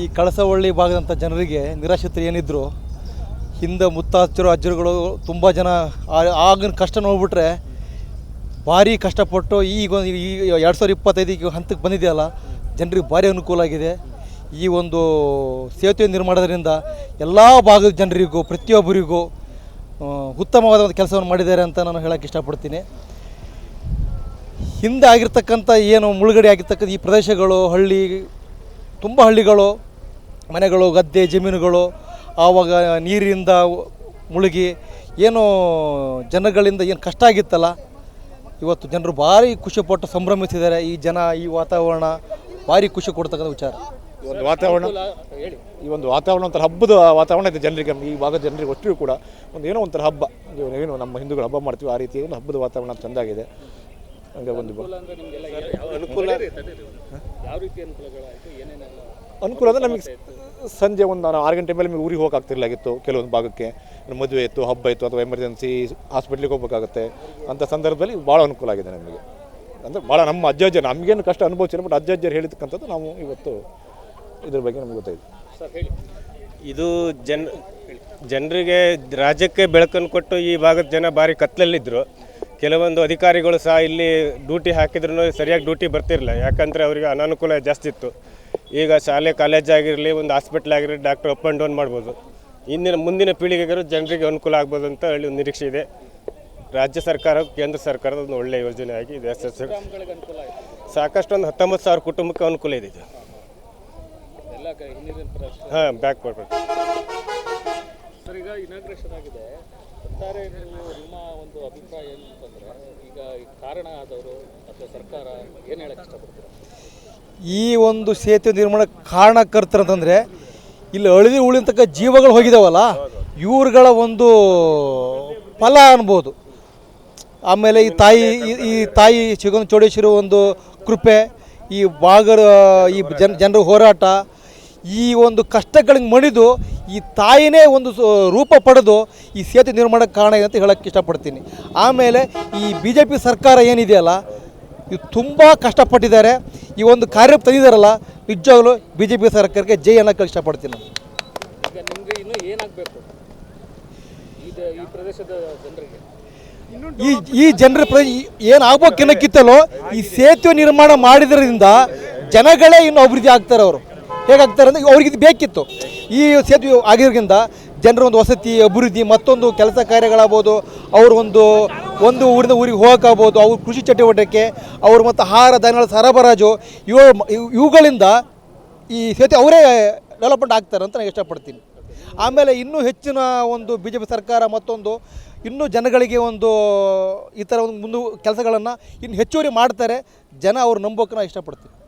ಈ ಕಳಸವಳ್ಳಿ ಭಾಗದಂಥ ಜನರಿಗೆ ನಿರಾಶ್ರಿತರು ಏನಿದ್ರು, ಹಿಂದೆ ಮುತ್ತಾಚರು ಅಜ್ಜರುಗಳು ತುಂಬ ಜನ ಆಗಿನ ಕಷ್ಟ ನೋಡ್ಬಿಟ್ರೆ ಭಾರಿ ಕಷ್ಟಪಟ್ಟು ಈಗ ಈ ಎರಡು ಸಾವಿರದ ಇಪ್ಪತ್ತೈದಿಗೆ ಹಂತಕ್ಕೆ ಬಂದಿದೆಯಲ್ಲ, ಜನರಿಗೆ ಭಾರಿ ಅನುಕೂಲ ಆಗಿದೆ. ಈ ಒಂದು ಸೇತುವೆ ನಿರ್ಮಾಣದಿಂದ ಎಲ್ಲ ಭಾಗದ ಜನರಿಗೂ, ಪ್ರತಿಯೊಬ್ಬರಿಗೂ ಉತ್ತಮವಾದ ಒಂದು ಕೆಲಸವನ್ನು ಮಾಡಿದ್ದಾರೆ ಅಂತ ನಾನು ಹೇಳೋಕ್ಕೆ ಇಷ್ಟಪಡ್ತೀನಿ. ಹಿಂದೆ ಆಗಿರ್ತಕ್ಕಂಥ ಏನು ಮುಳುಗಡೆ ಆಗಿರ್ತಕ್ಕಂಥ ಈ ಪ್ರದೇಶಗಳು, ಹಳ್ಳಿ, ತುಂಬ ಹಳ್ಳಿಗಳು ಮನೆಗಳು ಗದ್ದೆ ಜಮೀನುಗಳು ಆವಾಗ ನೀರಿಂದ ಮುಳುಗಿ ಏನು ಜನಗಳಿಂದ ಏನು ಕಷ್ಟ ಆಗಿತ್ತಲ್ಲ ಇವತ್ತು ಜನರು ಭಾರಿ ಖುಷಿಪಟ್ಟು ಸಂಭ್ರಮಿಸಿದ್ದಾರೆ. ಈ ಜನ ಈ ವಾತಾವರಣ ಭಾರಿ ಖುಷಿ ಕೊಡ್ತಕ್ಕಂಥ ವಿಚಾರ. ಈ ಒಂದು ವಾತಾವರಣ ಈ ಒಂದು ವಾತಾವರಣ ಒಂಥರ ಹಬ್ಬದ ವಾತಾವರಣ ಇದೆ ಜನರಿಗೆ. ಈ ಭಾಗದ ಜನರಿಗೆ ಒಟ್ಟಿಗೂ ಕೂಡ ಒಂದು ಏನೋ ಒಂಥರ ಹಬ್ಬ. ಇದು ಏನು ನಮ್ಮ ಹಿಂದೂಗಳು ಹಬ್ಬ ಮಾಡ್ತೀವಿ ಆ ರೀತಿ ಒಂದು ಹಬ್ಬದ ವಾತಾವರಣ ಚೆಂದಾಗಿದೆ. ಹಂಗೆ ಒಂದು ಬ- ಅನುಕೂಲ ಅನುಕೂಲ ಅಂದರೆ ನಮಗೆ ಸಂಜೆ ಒಂದು ನಾನು ಆರು ಗಂಟೆ ಮೇಲೆ ನಮಗೆ ಊರಿಗೆ ಹೋಗೋಕ್ಕಾಗ್ತಿರ್ಲಾಗಿತ್ತು ಕೆಲವೊಂದು ಭಾಗಕ್ಕೆ. ಮದುವೆ ಇತ್ತು ಹಬ್ಬ ಇತ್ತು ಅಥವಾ ಎಮರ್ಜೆನ್ಸಿ ಹಾಸ್ಪಿಟ್ಲಿಗೆ ಹೋಗ್ಬೇಕಾಗುತ್ತೆ. ಅಂಥ ಸಂದರ್ಭದಲ್ಲಿ ಭಾಳ ಅನುಕೂಲ ಆಗಿದೆ ನಮಗೆ. ಅಂದರೆ ಭಾಳ ನಮ್ಮ ಅಜ್ಜ ಅಜ್ಜ ನಮಗೇನು ಕಷ್ಟ ಅನುಭವಿಸಿಲ್ಲ ಬಟ್ ಅಜ್ಜ ಅಜ್ಜರು ಹೇಳಿದಕ್ಕಂಥದ್ದು ನಾವು ಇವತ್ತು ಇದ್ರ ಬಗ್ಗೆ ನಮ್ಗೆ ಗೊತ್ತಾಯಿತು. ಇದು ಜನ ಜನರಿಗೆ ರಾಜ್ಯಕ್ಕೆ ಬೆಳಕನ್ನು ಕೊಟ್ಟು ಈ ಭಾಗದ ಜನ ಭಾರಿ ಕತ್ಲಲ್ಲಿದ್ದರು ಕೆಲವೊಂದು ಅಧಿಕಾರಿಗಳು ಸಹ ಇಲ್ಲಿ ಡ್ಯೂಟಿ ಹಾಕಿದ್ರು ಸರಿಯಾಗಿ ಡ್ಯೂಟಿ ಬರ್ತಿರಲಿಲ್ಲ. ಯಾಕಂದರೆ ಅವರಿಗೆ ಅನಾನುಕೂಲ ಜಾಸ್ತಿ ಇತ್ತು. ಈಗ ಶಾಲೆ ಕಾಲೇಜ್ ಆಗಿರಲಿ ಒಂದು ಹಾಸ್ಪಿಟ್ಲ್ ಆಗಿರಲಿ ಡಾಕ್ಟರ್ ಅಪ್ ಆ್ಯಂಡ್ ಡೌನ್ ಮಾಡ್ಬೋದು. ಇಂದಿನ ಮುಂದಿನ ಪೀಳಿಗೆಗರು ಜನರಿಗೆ ಅನುಕೂಲ ಆಗ್ಬೋದು ಅಂತ ಹೇಳಿ ಒಂದು ನಿರೀಕ್ಷೆ ಇದೆ. ರಾಜ್ಯ ಸರ್ಕಾರ ಕೇಂದ್ರ ಸರ್ಕಾರದ ಒಂದು ಒಳ್ಳೆಯ ಯೋಜನೆ ಆಗಿ ಇದೆ. ಎಸ್ ಎಸ್ ಸಾಕಷ್ಟು ಒಂದು ಹತ್ತೊಂಬತ್ತು ಸಾವಿರ ಕುಟುಂಬಕ್ಕೆ ಅನುಕೂಲ ಇದೆ ಇದು. ಹಾಂ ಬ್ಯಾಕ್ ಕೊಡ್ಬೇಕು ಸರ್, ಈಗ ಇನಾಗ್ರೇಷನ್ ಆಗಿದೆ. ಒಟ್ಟಾರೆ ನೀವು ನಿಮ್ಮ ಒಂದು ಅಭಿಪ್ರಾಯ ಏನು ಈಗ ಕಾರಣ ಆದವರು ಅಥವಾ ಸರ್ಕಾರ ಏನು ಹೇಳಕ್ಕೆ ಇಷ್ಟಪಡ್ತೀರಾ? ಈ ಒಂದು ಸೇತುವೆ ನಿರ್ಮಾಣ ಕಾರಣಕರ್ತರಂತಂದರೆ ಇಲ್ಲಿ ಅಳಿದು ಉಳಿತಕ್ಕ ಜೀವಗಳು ಹೋಗಿದಾವಲ್ಲ, ಇವ್ರಗಳ ಒಂದು ಫಲ ಅನ್ಬೋದು. ಆಮೇಲೆ ಈ ತಾಯಿ, ಈ- ಈ ತಾಯಿ ಚಿಗನ್ ಚೌಡೇಶ್ವರಿ ಒಂದು ಕೃಪೆ, ಈ ಬಾಗರ, ಈ ಜನ, ಜನರ ಹೋರಾಟ, ಈ ಒಂದು ಕಷ್ಟಗಳಿಗೆ ಮಣಿದು ಈ ತಾಯಿನೇ ಒಂದು ರೂಪ ಪಡೆದು ಈ ಸೇತುವೆ ನಿರ್ಮಾಣಕ್ಕೆ ಕಾರಣ ಇದೆ ಅಂತ ಹೇಳಕ್ಕೆ ಇಷ್ಟಪಡ್ತೀನಿ. ಆಮೇಲೆ ಈ ಬಿ ಜೆ ಪಿ ಸರ್ಕಾರ ಏನಿದೆಯಲ್ಲ ಇದು ತುಂಬ ಕಷ್ಟಪಟ್ಟಿದ್ದಾರೆ. ಈ ಒಂದು ಕಾರ್ಯ ತಂದಿದ್ದಾರಲ್ಲ ನಿಜವಾಗಲೂ ಬಿ ಜೆ ಪಿ ಸರ್ಕಾರಕ್ಕೆ ಜೈ ಅನ್ನೋಕ್ಕೆ ಇಷ್ಟಪಡ್ತೀನಿ ನಾನು. ಈ ಈ ಜನರ ಪ್ರ ಏನು ಆಗ್ಬೇಕೆನ್ನಕ್ಕಿತ್ತಲೋ ಈ ಸೇತುವೆ ನಿರ್ಮಾಣ ಮಾಡಿದ್ರಿಂದ ಜನಗಳೇ ಇನ್ನು ಅಭಿವೃದ್ಧಿ ಆಗ್ತಾರೆ ಅವರು. ಹೇಗಾಗ್ತಾರೆ ಅಂದರೆ ಅವ್ರಿಗೆ ಇದು ಬೇಕಿತ್ತು. ಈ ಸೇತುವೆ ಆಗಿರೋದ್ರಿಂದ ಜನರ ಒಂದು ವಸತಿ, ಅಭಿವೃದ್ಧಿ, ಮತ್ತೊಂದು ಕೆಲಸ ಕಾರ್ಯಗಳಾಗ್ಬೋದು, ಅವ್ರ ಒಂದು ಒಂದು ಊರಿಂದ ಊರಿಗೆ ಹೋಗೋಕ್ಕಾಗ್ಬೋದು, ಅವ್ರ ಕೃಷಿ ಚಟುವಟಿಕೆ, ಅವ್ರ ಮತ್ತು ಆಹಾರ, ಧಾನ್ಯಗಳ ಸರಬರಾಜು, ಇವ ಇವ್- ಇವುಗಳಿಂದ ಈ ಸೇತುವೆ ಅವರೇ ಡೆವಲಪ್ಮೆಂಟ್ ಆಗ್ತಾರೆ ಅಂತ ನಾನು ಇಷ್ಟಪಡ್ತೀನಿ. ಆಮೇಲೆ ಇನ್ನೂ ಹೆಚ್ಚಿನ ಒಂದು ಬಿ ಜೆ ಪಿ ಸರ್ಕಾರ ಮತ್ತೊಂದು, ಇನ್ನೂ ಜನಗಳಿಗೆ ಒಂದು ಈ ಥರ ಒಂದು ಮುಂದೆ ಕೆಲಸಗಳನ್ನು ಇನ್ನು ಹೆಚ್ಚುವರಿ ಮಾಡ್ತಾರೆ, ಜನ ಅವ್ರು ನಂಬೋಕೆ ನಾನು ಇಷ್ಟಪಡ್ತೀನಿ.